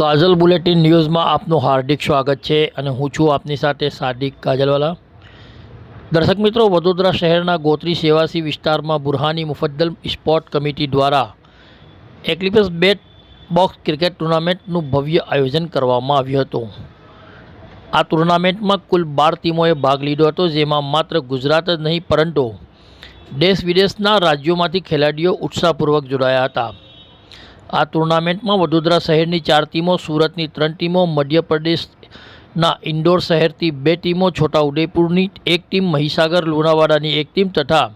કાજલ bulletin ન્યૂઝમાં આપનું હાર્દિક સ્વાગત છે અને હું છું આપની સાથે સાદિક કાજલવાલા. દર્શક મિત્રો, વડોદરા શહેરના ગોત્રી સેવાસી વિસ્તારમાં બુરહાની મુફદ્દલ સ્પોર્ટ કમિટી દ્વારા એકલિપસ બેટ બોક્સ ક્રિકેટ ટુર્નામેન્ટનું ભવ્ય આયોજન કરવામાં આવ્યું હતું. આ ટુર્નામેન્ટમાં કુલ બાર ટીમોએ ભાગ લીધો હતો, જેમાં માત્ર ગુજરાત જ નહીં, પરંતુ દેશ વિદેશના રાજ્યોમાંથી ખેલાડીઓ ઉત્સાહપૂર્વક જોડાયા હતા. આ ટુર્નામેન્ટમાં વડોદરા શહેરની ચાર ટીમો, સુરતની ત્રણ ટીમો, મધ્યપ્રદેશના ઇન્દોર શહેરથી બે ટીમો, છોટાઉદેપુરની એક ટીમ, મહીસાગર, લુણાવાડાની એક ટીમ તથા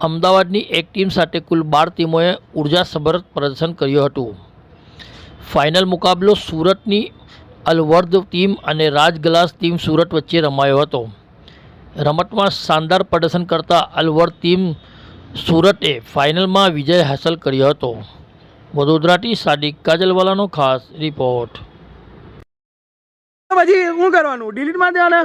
અમદાવાદની એક ટીમ સાથે કુલ બાર ટીમોએ ઉર્જાસભર પ્રદર્શન કર્યું હતું. ફાઇનલ મુકાબલો સુરતની અલવર્દ ટીમ અને રાજગલાસ ટીમ સુરત વચ્ચે રમાયો હતો. રમતમાં શાનદાર પ્રદર્શન કરતા અલવર્દ ટીમ સુરતે ફાઇનલમાં વિજય હાંસલ કર્યો હતો. વડોદરાથી સાદિક કાજલવાલાનો ખાસ રિપોર્ટ પછી શું કરવાનું? ડિલીટ માર દેવાના?